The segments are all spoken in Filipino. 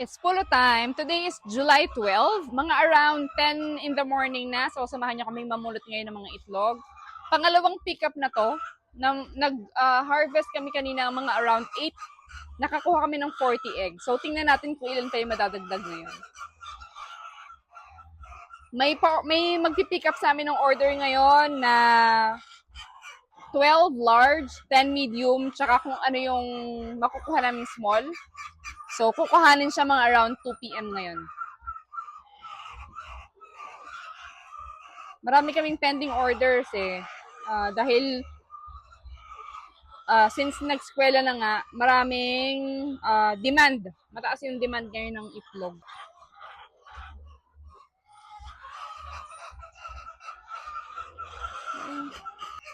It's polo time. Today is July 12. Mga around 10 in the morning na. So, samahan niyo kami mamulot ngayon ng mga itlog. Pangalawang pickup na to. Na, Nag-harvest kami kanina mga around 8. Nakakuha kami ng 40 eggs. So, tingnan natin kung ilan tayo madadagdag ngayon. May, pa- may magpipick up sa amin ng order ngayon na 12 large, 10 medium, tsaka kung ano yung makukuha namin small. So, kukuhanin siya mga around 2 p.m. ngayon. Marami kaming pending orders eh. Ah, dahil ah, since nag-eskwela na nga, maraming ah, demand. Mataas yung demand ngayon ng itlog.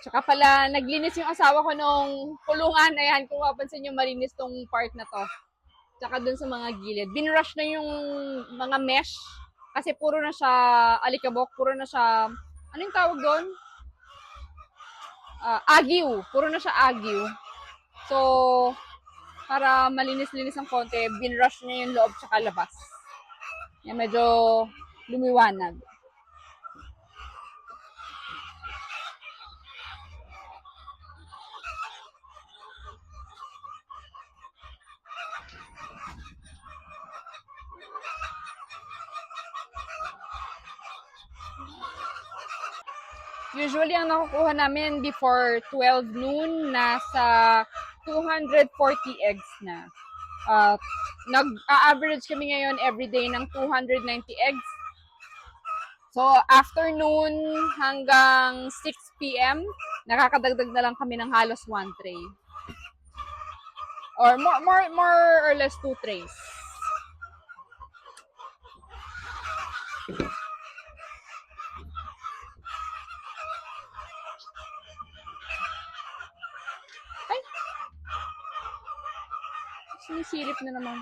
Tsaka pala, naglinis yung asawa ko nung kulungan. Ayan, kung mapansin nyo, malinis tong part na to. Tsaka dun sa mga gilid. Binrush na yung mga mesh. Kasi puro na siya alikabok. Puro na siya, anong tawag doon? Ah, agiw. Puro na siya agiw. So, para malinis-linis ng konti, binrush niya yung loob tsaka labas. Yan, medyo lumiwanag. Usually, ang nakukuha namin before 12 noon, nasa 240 eggs na. Uh, Nag-average kami ngayon everyday ng 290 eggs. So, afternoon hanggang 6 p.m., nakakadagdag na lang kami ng halos one tray. Or more, more, more or less two trays. Sinisilip na naman.